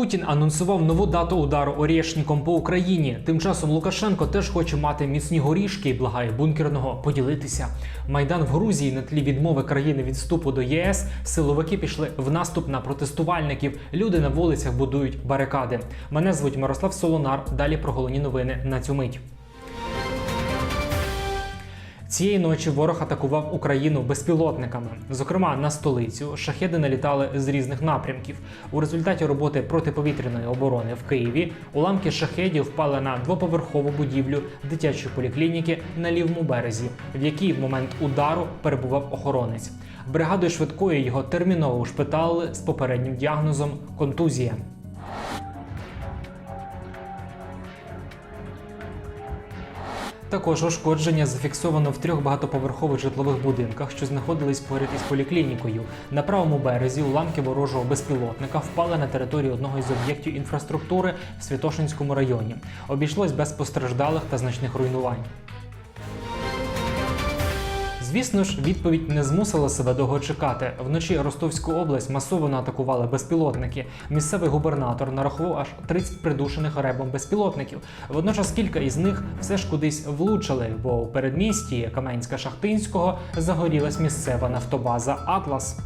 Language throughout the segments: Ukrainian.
Путін анонсував нову дату удару орішником по Україні. Тим часом Лукашенко теж хоче мати міцні горішки і благає бункерного поділитися. Майдан в Грузії на тлі відмови країни від вступу до ЄС. Силовики пішли в наступ на протестувальників. Люди на вулицях будують барикади. Мене звуть Мирослав Солонар. Далі про головні новини на цю мить. Цієї ночі ворог атакував Україну безпілотниками. Зокрема, на столицю шахеди налітали з різних напрямків. У результаті роботи протиповітряної оборони в Києві уламки шахедів впали на двоповерхову будівлю дитячої поліклініки на лівому березі, в якій в момент удару перебував охоронець. Бригадою швидкої його терміново ушпиталили з попереднім діагнозом контузія. Також ушкодження зафіксовано в трьох багатоповерхових житлових будинках, що знаходились поряд із поліклінікою. На правому березі уламки ворожого безпілотника впали на територію одного із об'єктів інфраструктури в Святошинському районі. Обійшлось без постраждалих та значних руйнувань. Звісно ж, відповідь не змусила себе довго чекати. Вночі Ростовську область масово атакували безпілотники. Місцевий губернатор нарахував аж 30 придушених ребом безпілотників. Водночас кілька із них все ж кудись влучили, бо у передмісті Каменська-Шахтинського загорілась місцева нафтобаза Атлас.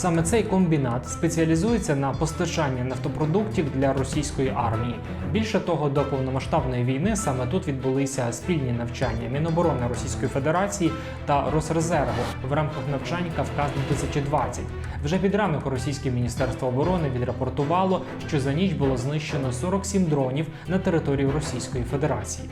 Саме цей комбінат спеціалізується на постачанні нафтопродуктів для російської армії. Більше того, до повномасштабної війни саме тут відбулися спільні навчання Міноборони Російської Федерації та Росрезерву в рамках навчань Кавказ 2020. Вже під ранок російське міністерство оборони відрапортувало, що за ніч було знищено 47 дронів на території Російської Федерації.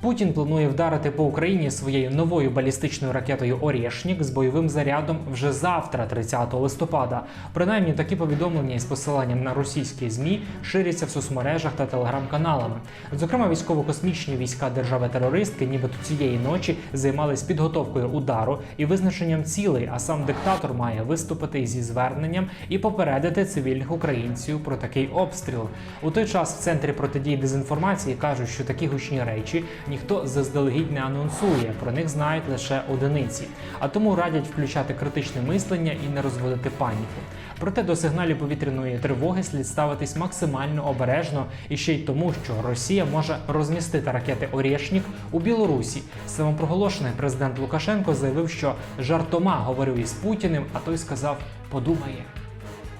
Путін планує вдарити по Україні своєю новою балістичною ракетою Орєшнік з бойовим зарядом вже завтра, 30 листопада. Принаймні такі повідомлення із посиланням на російські змі ширяться в соцмережах та телеграм-каналами. Зокрема, військово-космічні війська держави-терористки, нібито цієї ночі займались підготовкою удару і визначенням цілей. А сам диктатор має виступити зі зверненням і попередити цивільних українців про такий обстріл. У той час в центрі протидії дезінформації кажуть, що такі гучні речі ніхто заздалегідь не анонсує, про них знають лише одиниці. А тому радять включати критичне мислення і не розводити паніку. Проте до сигналів повітряної тривоги слід ставитись максимально обережно і ще й тому, що Росія може розмістити ракети Орєшнік у Білорусі. Самопроголошений президент Лукашенко заявив, що жартома говорив із Путіним, а той сказав: подумає.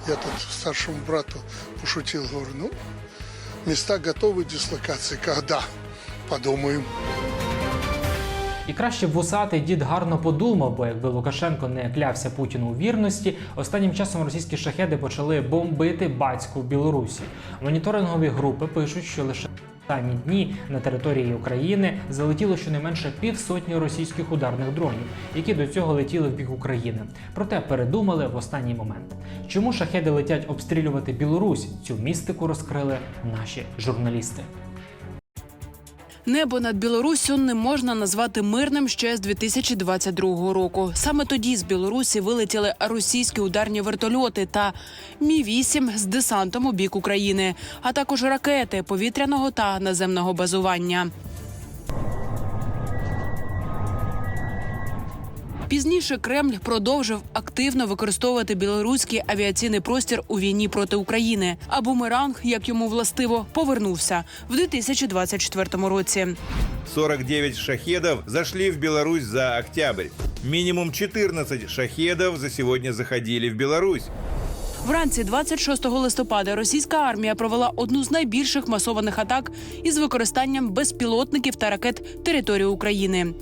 Я тут старшему брату пошутил, говорю, ну, места готовы дислокации. Когда? Подумаем. І краще б вусатий дід гарно подумав, бо якби Лукашенко не клявся Путіну у вірності, останнім часом російські шахеди почали бомбити батьку в Білорусі. Моніторингові групи пишуть, що лише останні дні на території України залетіло щонайменше півсотні російських ударних дронів, які до цього летіли в бік України. Проте передумали в останній момент. Чому шахеди летять обстрілювати Білорусь? Цю містику розкрили наші журналісти. Небо над Білоруссю не можна назвати мирним ще з 2022 року. Саме тоді з Білорусі вилетіли російські ударні вертольоти та Мі 8 з десантом у бік України, а також ракети повітряного та наземного базування. Пізніше Кремль продовжив активно використовувати білоруський авіаційний простір у війні проти України. А бумеранг, як йому властиво, повернувся в 2024 році. 49 шахедов зашли в Беларусь за октябрь. Минимум 14 шахедов за сегодня заходили в Беларусь. Вранці 26 листопада російська армія провела одну з найбільших масованих атак із використанням безпілотників та ракет території України.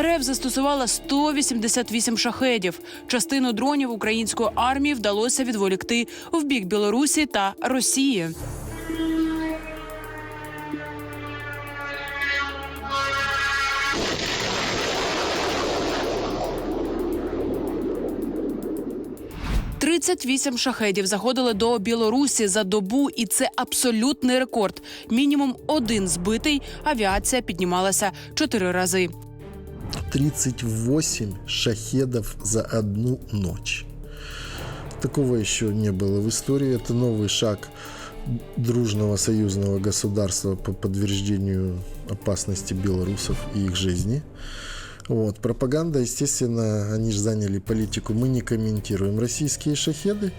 РФ застосувала 188 шахедів. Частину дронів української армії вдалося відволікти в бік Білорусі та Росії. Тридцять вісім шахедів заходили до Білорусі за добу, і це абсолютний рекорд. Мінімум один збитий. Авіація піднімалася чотири рази. 38 шахедов за одну ночь. Такого еще не было в истории. Это новый шаг дружного союзного государства по подтверждению опасности белорусов и их жизни. Вот. Пропаганда, естественно, они же заняли политику. Мы не комментируем российские шахеды,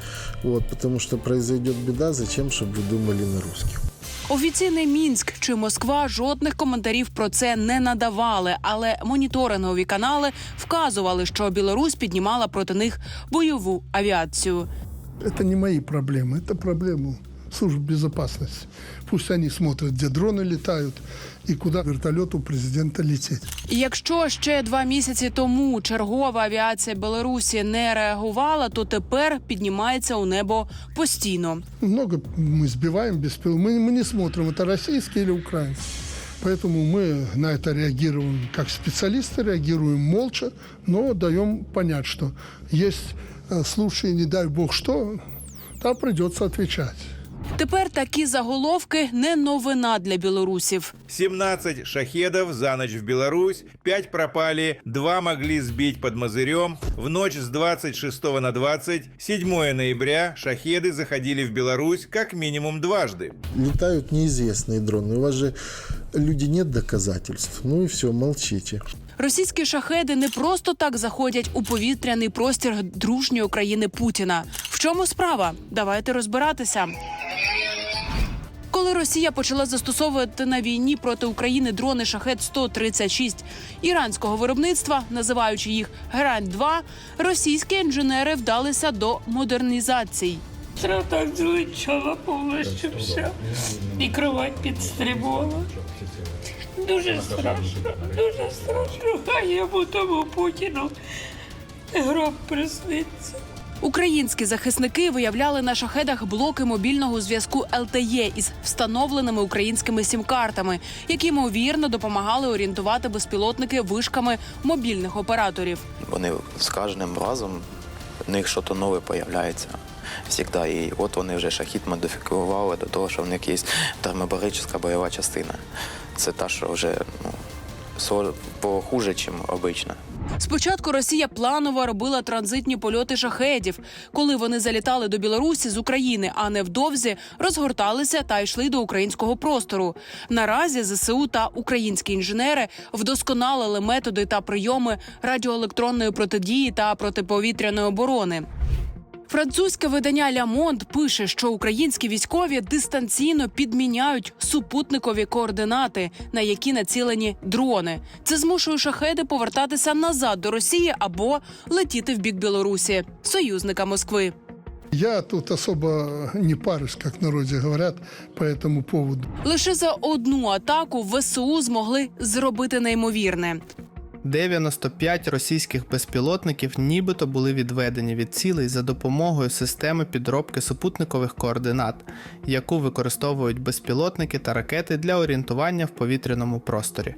вот, потому что произойдет беда. Зачем, чтобы вы думали на русских? Офіційний Мінськ чи Москва жодних коментарів про це не надавали, але моніторингові канали вказували, що Білорусь піднімала проти них бойову авіацію. Это не мои проблемы, это проблемы служб безопасности. Пусть они смотрят, где дроны летают и куда вертолету президента лететь. І якщо ще два місяці тому чергова авіація Білорусі не реагувала, то тепер піднімається у небо постійно. Много мы сбиваем без пил. Мы, мы не смотрим, это российские или украинские. Поэтому мы на это реагируем как специалисты, реагируем молча, но даем понять, что есть э, случаи, не дай бог что, там придется отвечать. Тепер такі заголовки не новина для білорусів. 17 шахедов за ночь в Беларусь, 5 пропали, 2 могли сбить под Мазырем. В ночь с 26 на 27 ноября шахеды заходили в Беларусь как минимум дважды. Летают неизвестные дроны. У вас же, люди, нет доказательств. Ну и все, молчите. Російські шахеди не просто так заходять у повітряний простір дружньої України Путіна. В чому справа? Давайте розбиратися. Коли Росія почала застосовувати на війні проти України дрони шахет 136 іранського виробництва, називаючи їх Грань 2 російські інженери вдалися до модернізацій. Треба так зличала повністю все. І кровать підстрибувала. Дуже страшно, дуже страшно. Хай йому тому Путіну гроб присниться. Українські захисники виявляли на шахедах блоки мобільного зв'язку LTE із встановленими українськими сім-картами, які ймовірно допомагали орієнтувати безпілотники вишками мобільних операторів. Вони з кожним разом в них щось нове з'являється. Всегда. І от вони вже шахід модифікували до того, що в них є термобарична бойова частина. Це та, що вже ну, похуже, ніж обично. Спочатку Росія планово робила транзитні польоти шахедів, коли вони залітали до Білорусі з України, а невдовзі розгорталися та йшли до українського простору. Наразі ЗСУ та українські інженери вдосконалили методи та прийоми радіоелектронної протидії та протиповітряної оборони. Французьке видання «Ля Монд» пише, що українські військові дистанційно підміняють супутникові координати, на які націлені дрони. Це змушує шахеди повертатися назад до Росії або летіти в бік Білорусі, союзника Москви. Я тут особо не парюсь, как в народе говорят, по этому поводу. Лише за одну атаку ВСУ змогли зробити неймовірне. 95 російських безпілотників нібито були відведені від цілей за допомогою системи підробки супутникових координат, яку використовують безпілотники та ракети для орієнтування в повітряному просторі.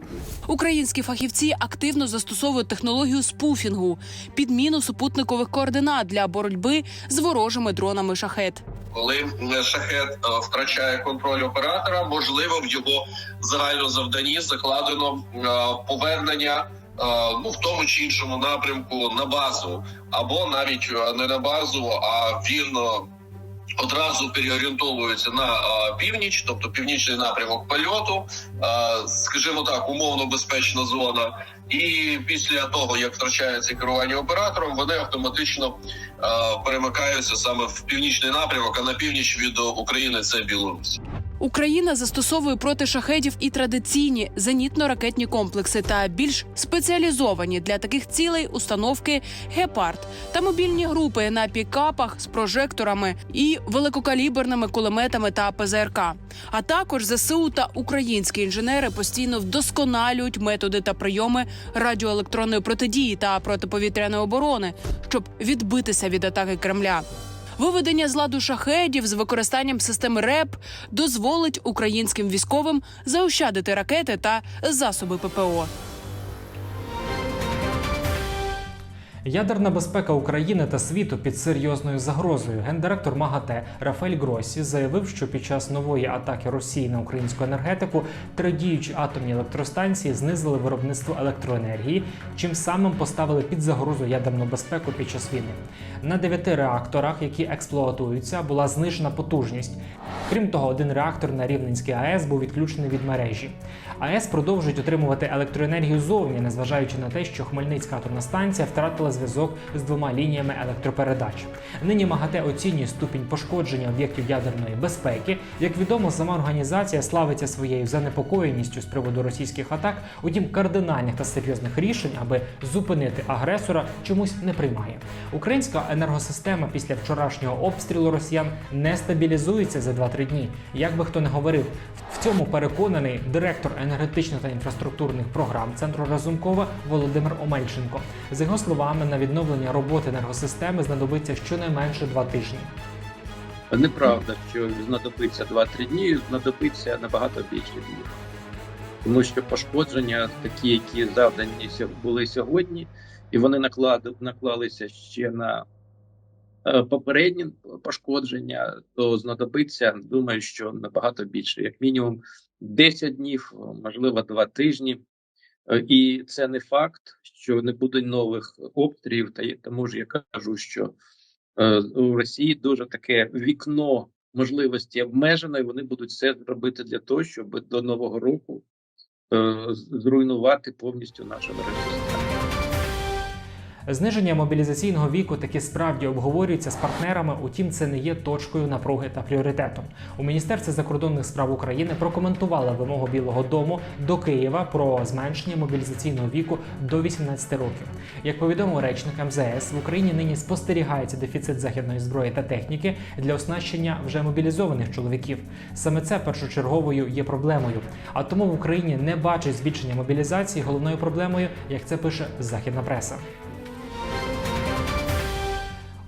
Українські фахівці активно застосовують технологію спуфінгу, підміну супутникових координат для боротьби з ворожими дронами шахет. коли е, шахет е, втрачає контроль оператора, можливо, в його загальному завданні закладено е, повернення. Е, Ну, в тому чи іншому напрямку на базу, або навіть е, не на базу, а він е, одразу переорієнтовується на північ, тобто північний напрямок польоту, скажімо так, умовно безпечна зона. І після того, як втрачається керування оператором, вони автоматично перемикаються саме в північний напрямок, а на північ від України це Білорусь. Україна застосовує проти шахедів і традиційні зенітно-ракетні комплекси та більш спеціалізовані для таких цілей установки гепард та мобільні групи на пікапах з прожекторами і великокаліберними кулеметами та ПЗРК. А також ЗСУ та українські інженери постійно вдосконалюють методи та прийоми радіоелектронної протидії та протиповітряної оборони, щоб відбитися від атаки Кремля. Виведення з ладу шахедів з використанням системи РЕП дозволить українським військовим заощадити ракети та засоби ППО. Ядерна безпека України та світу під серйозною загрозою. Гендиректор МАГАТЕ Рафаель Гросі заявив, що під час нової атаки Росії на українську енергетику три діючі атомні електростанції знизили виробництво електроенергії, чим самим поставили під загрозу ядерну безпеку під час війни. На дев'яти реакторах, які експлуатуються, була знижена потужність. Крім того, один реактор на Рівненській АЕС був відключений від мережі. АЕС продовжують отримувати електроенергію зовні, незважаючи на те, що Хмельницька атомна станція втратила зв'язок з двома лініями електропередач. Нині МАГАТЕ оцінює ступінь пошкодження об'єктів ядерної безпеки. Як відомо, сама організація славиться своєю занепокоєністю з приводу російських атак. Утім, кардинальних та серйозних рішень, аби зупинити агресора, чомусь не приймає. Українська енергосистема після вчорашнього обстрілу росіян не стабілізується за 2-3 дні. Як би хто не говорив, в цьому переконаний директор енергетичних та інфраструктурних програм центру Разумкова Володимир Омельченко. За його словами, на відновлення роботи енергосистеми знадобиться щонайменше два тижні. Неправда, що знадобиться 2-3 дні, знадобиться набагато більше днів. Тому що пошкодження, такі, які завдані були сьогодні, і вони наклалися ще на е, попередні пошкодження, то знадобиться, думаю, що набагато більше, як мінімум 10 днів, можливо, 2 тижні. Е, І це не факт, що не буде нових обстрілів, та тому ж я кажу, що е, у Росії дуже таке вікно можливості обмежено, і вони будуть все зробити для того, щоб до нового року е, зруйнувати повністю нашу енергосистему. Зниження мобілізаційного віку таки справді обговорюється з партнерами, утім, це не є точкою напруги та пріоритетом. У Міністерстві закордонних справ України прокоментували вимогу Білого Дому до Києва про зменшення мобілізаційного віку до 18 років. Як повідомив речник МЗС, в Україні нині спостерігається дефіцит західної зброї та техніки для оснащення вже мобілізованих чоловіків. Саме це першочерговою є проблемою. А тому в Україні не бачить збільшення мобілізації головною проблемою, як це пише західна преса.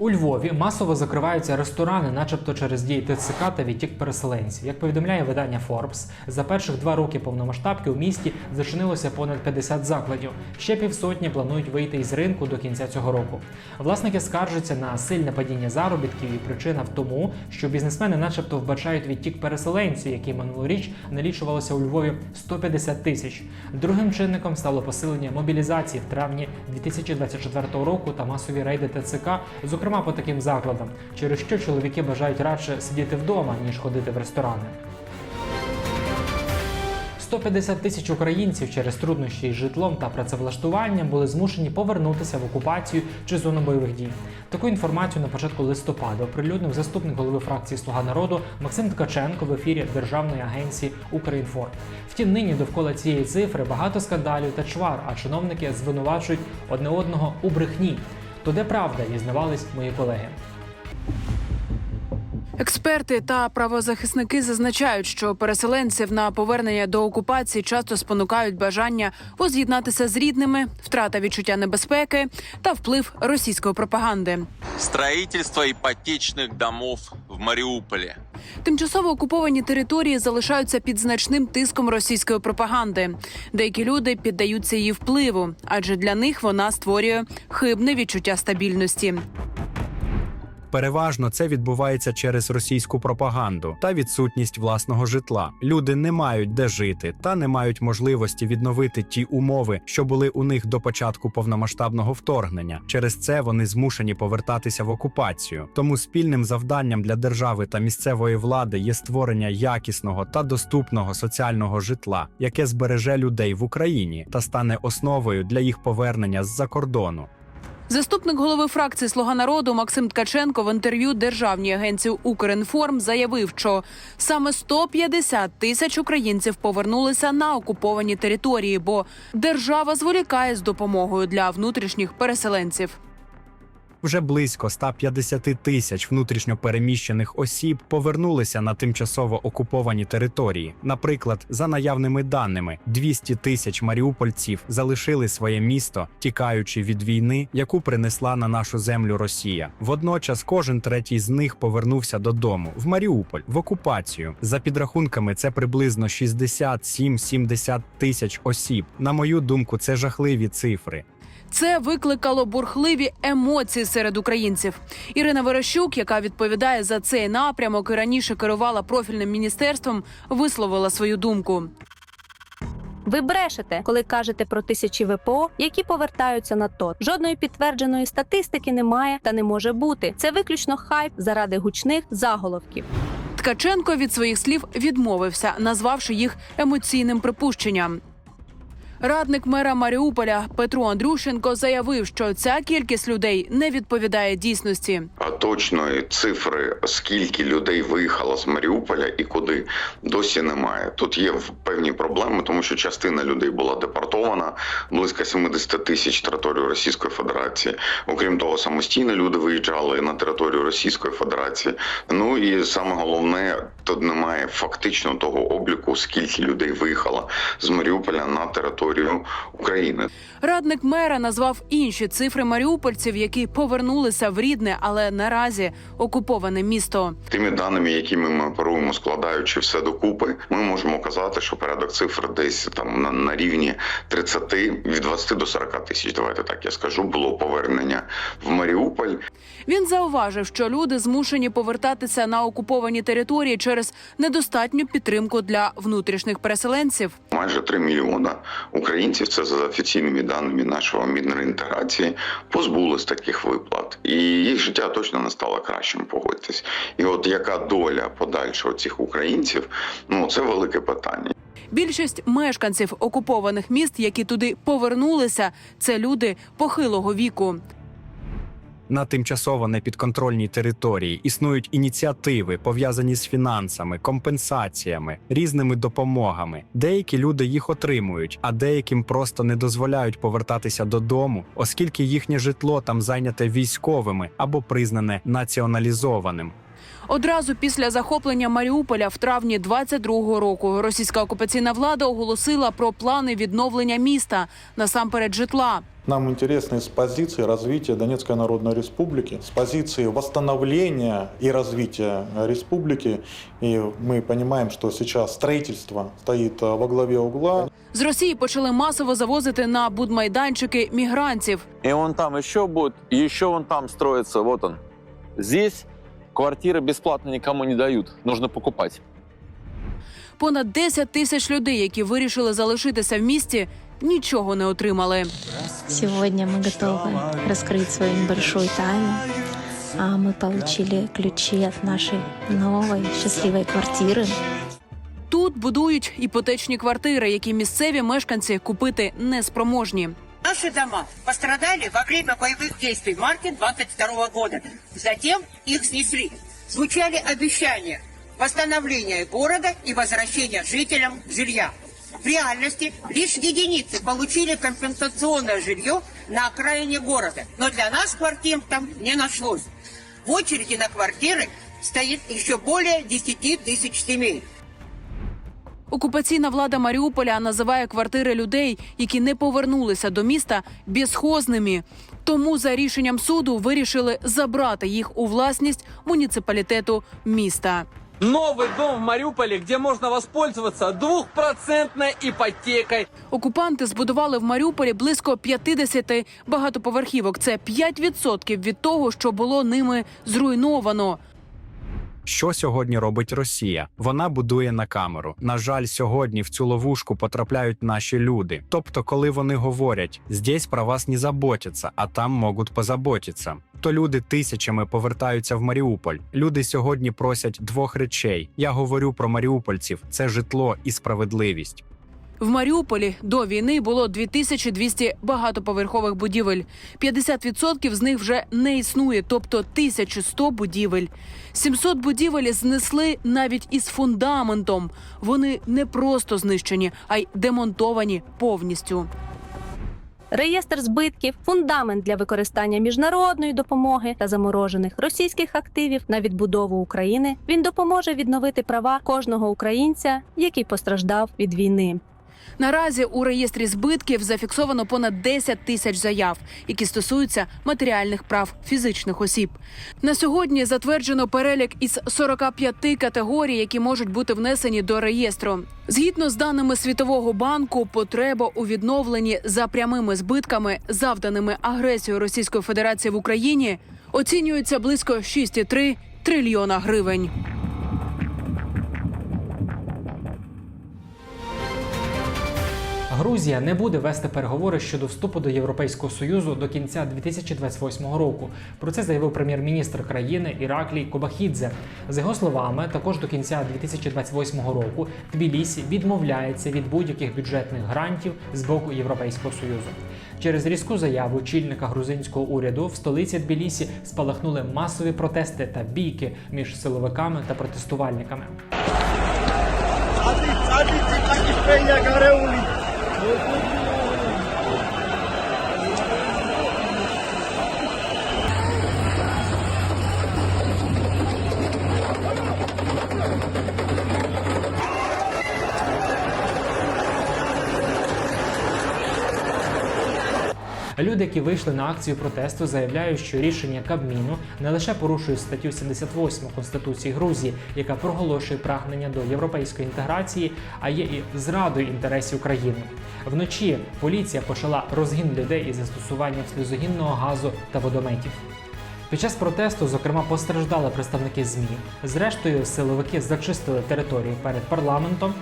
У Львові масово закриваються ресторани, начебто через дії ТЦК та відтік переселенців. Як повідомляє видання Forbes, за перших два роки повномасштабки у місті зачинилося понад 50 закладів. Ще півсотні планують вийти із ринку до кінця цього року. Власники скаржаться на сильне падіння заробітків, і причина в тому, що бізнесмени, начебто, вбачають відтік переселенців, який минулоріч налічувалося у Львові 150 тисяч. Другим чинником стало посилення мобілізації в травні 2024 року та масові рейди ТЦК, зокрема по таким закладам, через що чоловіки бажають радше сидіти вдома, ніж ходити в ресторани. 150 тисяч українців через труднощі із житлом та працевлаштуванням були змушені повернутися в окупацію чи зону бойових дій. Таку інформацію на початку листопада оприлюднив заступник голови фракції Слуга народу Максим Ткаченко в ефірі Державної агенції Українформ. Втім, нині довкола цієї цифри багато скандалів та чвар, а чиновники звинувачують одне одного у брехні. То де правда, дізнавались мої колеги. Експерти та правозахисники зазначають, що переселенців на повернення до окупації часто спонукають бажання воз'єднатися з рідними, втрата відчуття небезпеки та вплив російської пропаганди. Строительство ипотечных домов в Мариуполе. Тимчасово окуповані території залишаються під значним тиском російської пропаганди. Деякі люди піддаються її впливу, адже для них вона створює хибне відчуття стабільності. Переважно це відбувається через російську пропаганду та відсутність власного житла. Люди не мають де жити та не мають можливості відновити ті умови, що були у них до початку повномасштабного вторгнення. Через це вони змушені повертатися в окупацію. Тому спільним завданням для держави та місцевої влади є створення якісного та доступного соціального житла, яке збереже людей в Україні та стане основою для їх повернення з-за кордону. Заступник голови фракції Слуга народу Максим Ткаченко в інтерв'ю державній агенції Укрінформ заявив, що саме 150 тисяч українців повернулися на окуповані території, бо держава зволікає з допомогою для внутрішніх переселенців. Вже близько 150 тисяч внутрішньопереміщених осіб повернулися на тимчасово окуповані території. Наприклад, за наявними даними, 200 тисяч маріупольців залишили своє місто, тікаючи від війни, яку принесла на нашу землю Росія. Водночас кожен третій з них повернувся додому в Маріуполь в окупацію. За підрахунками, це приблизно 67-70 тисяч осіб. На мою думку, це жахливі цифри. Це викликало бурхливі емоції серед українців. Ірина Верещук, яка відповідає за цей напрямок і раніше керувала профільним міністерством, висловила свою думку. Ви брешете, коли кажете про тисячі ВПО, які повертаються на ТОТ. Жодної підтвердженої статистики немає та не може бути. Це виключно хайп заради гучних заголовків. Ткаченко від своїх слів відмовився, назвавши їх емоційним припущенням. Радник мера Маріуполя Петро Андрющенко заявив, що ця кількість людей не відповідає дійсності. А точної цифри, скільки людей виїхало з Маріуполя і куди, досі немає. Тут є певні проблеми, тому що частина людей була депортована, близько 70 тисяч територію Російської Федерації. Окрім того, самостійно люди виїжджали на територію Російської Федерації. Ну і саме головне, тут немає фактично того обліку, скільки людей виїхало з Маріуполя на територію України. Радник мера назвав інші цифри маріупольців, які повернулися в рідне, але наразі окуповане місто. Тими даними, якими ми оперуємо, складаючи все докупи, ми можемо казати, що порядок цифр десь там на, на рівні 30, від 20 до 40 тисяч. Давайте так я скажу. Було повернення в Маріуполь. Він зауважив, що люди змушені повертатися на окуповані території через недостатню підтримку для внутрішніх переселенців. Майже 3 мільйона українців, це за офіційними даними нашого Мінреінтеграції, позбулись таких виплат, і їх життя точно не стало кращим. Погодьтесь. І от яка доля подальшого цих українців? Ну це велике питання. Більшість мешканців окупованих міст, які туди повернулися, це люди похилого віку. На тимчасово непідконтрольній території існують ініціативи, пов'язані з фінансами, компенсаціями, різними допомогами. Деякі люди їх отримують, а деяким просто не дозволяють повертатися додому, оскільки їхнє житло там зайняте військовими або признане націоналізованим. Одразу після захоплення Маріуполя в травні 22-го року російська окупаційна влада оголосила про плани відновлення міста насамперед житла. Нам интересно с позиции развития Донецкой Народной Республики, с позиции восстановления и развития республики. И мы понимаем, что сейчас строительство стоит во главе угла. З Росії почали масово завозити на будмайданчики мігрантів. И он там еще будет, еще он там строится, вот он. Здесь квартиры бесплатно никому не дают, нужно покупать. Понад 10 тисяч людей, які вирішили залишитися в місті, нічого не отримали. Сегодня мы готовы раскрыть свою небольшую тайну. А Мы получили ключи от нашей новой счастливой квартиры. Тут будують іпотечні квартири, які місцеві мешканці купити неспроможні. Наши дома пострадали во время боевых действий в марте 22 года. Затем их снесли. Звучали обещания восстановления города и возвращения жителям жилья. В реальности лишь единицы получили компенсационное жилье на окраине города. Но для нас квартир там не нашлось. В очереди на квартиры стоит еще более 10 тысяч семей. Окупаційна влада Маріуполя називає квартири людей, які не повернулися до міста, безхозними. Тому за рішенням суду вирішили забрати їх у власність муніципалітету міста. Новый дом в Мариуполе, где можно воспользоваться двухпроцентной ипотекой. Окупанти збудували в Маріуполі близько 50 багатоповерхівок. Це 5% від того, що було ними зруйновано. Що сьогодні робить Росія? Вона будує на камеру. На жаль, сьогодні в цю ловушку потрапляють наші люди. Тобто, коли вони говорять здесь про вас не заботяться, а там можуть позаботитися. То люди тисячами повертаються в Маріуполь. Люди сьогодні просять двох речей. Я говорю про маріупольців: це житло і справедливість. В Маріуполі до війни було 2200 багатоповерхових будівель. 50% з них вже не існує, тобто 1100 будівель. 700 будівель знесли навіть із фундаментом. Вони не просто знищені, а й демонтовані повністю. Реєстр збитків, фундамент для використання міжнародної допомоги та заморожених російських активів на відбудову України. Він допоможе відновити права кожного українця, який постраждав від війни. Наразі у реєстрі збитків зафіксовано понад 10 тисяч заяв, які стосуються матеріальних прав фізичних осіб. На сьогодні затверджено перелік із 45 категорій, які можуть бути внесені до реєстру. Згідно з даними Світового банку, потреба у відновленні за прямими збитками, завданими агресією Російської Федерації в Україні, оцінюється близько 6,3 трильйона гривень. Грузія не буде вести переговори щодо вступу до Європейського союзу до кінця 2028 року. Про це заявив прем'єр-міністр країни Іраклій Кобахідзе. За його словами, також до кінця 2028 року Тбілісі відмовляється від будь-яких бюджетних грантів з боку Європейського союзу. Через різку заяву чільника грузинського уряду в столиці Тбілісі спалахнули масові протести та бійки між силовиками та протестувальниками. Люди, які вийшли на акцію протесту, заявляють, що рішення Кабміну не лише порушує статтю 78 Конституції Грузії, яка проголошує прагнення до європейської інтеграції, а є і зрадою інтересів країни. Вночі поліція почала розгін людей із застосуванням сльозогінного газу та водометів. Під час протесту, зокрема, постраждали представники ЗМІ. Зрештою, силовики зачистили територію перед парламентом.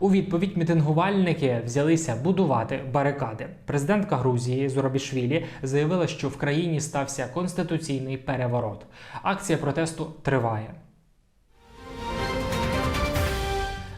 У відповідь мітингувальники взялися будувати барикади. Президентка Грузії Зурабішвілі заявила, що в країні стався конституційний переворот. Акція протесту триває.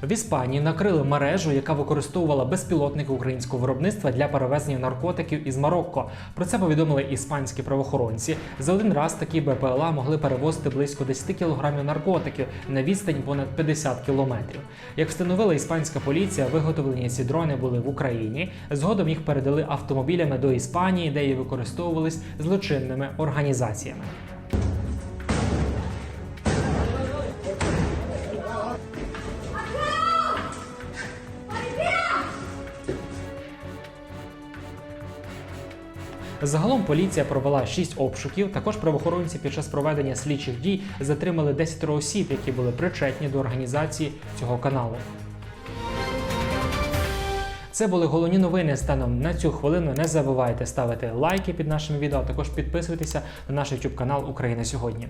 В Іспанії накрили мережу, яка використовувала безпілотники українського виробництва для перевезення наркотиків із Марокко. Про це повідомили іспанські правоохоронці. За один раз такі БПЛА могли перевозити близько 10 кілограмів наркотиків на відстань понад 50 кілометрів. Як встановила іспанська поліція, виготовлені ці дрони були в Україні. Згодом їх передали автомобілями до Іспанії, де і використовувались злочинними організаціями. Загалом поліція провела 6 обшуків. Також правоохоронці під час проведення слідчих дій затримали 10 осіб, які були причетні до організації цього каналу. Це були головні новини станом на цю хвилину. Не забувайте ставити лайки під нашими відео, а також підписуйтеся на наш YouTube канал Україна сьогодні.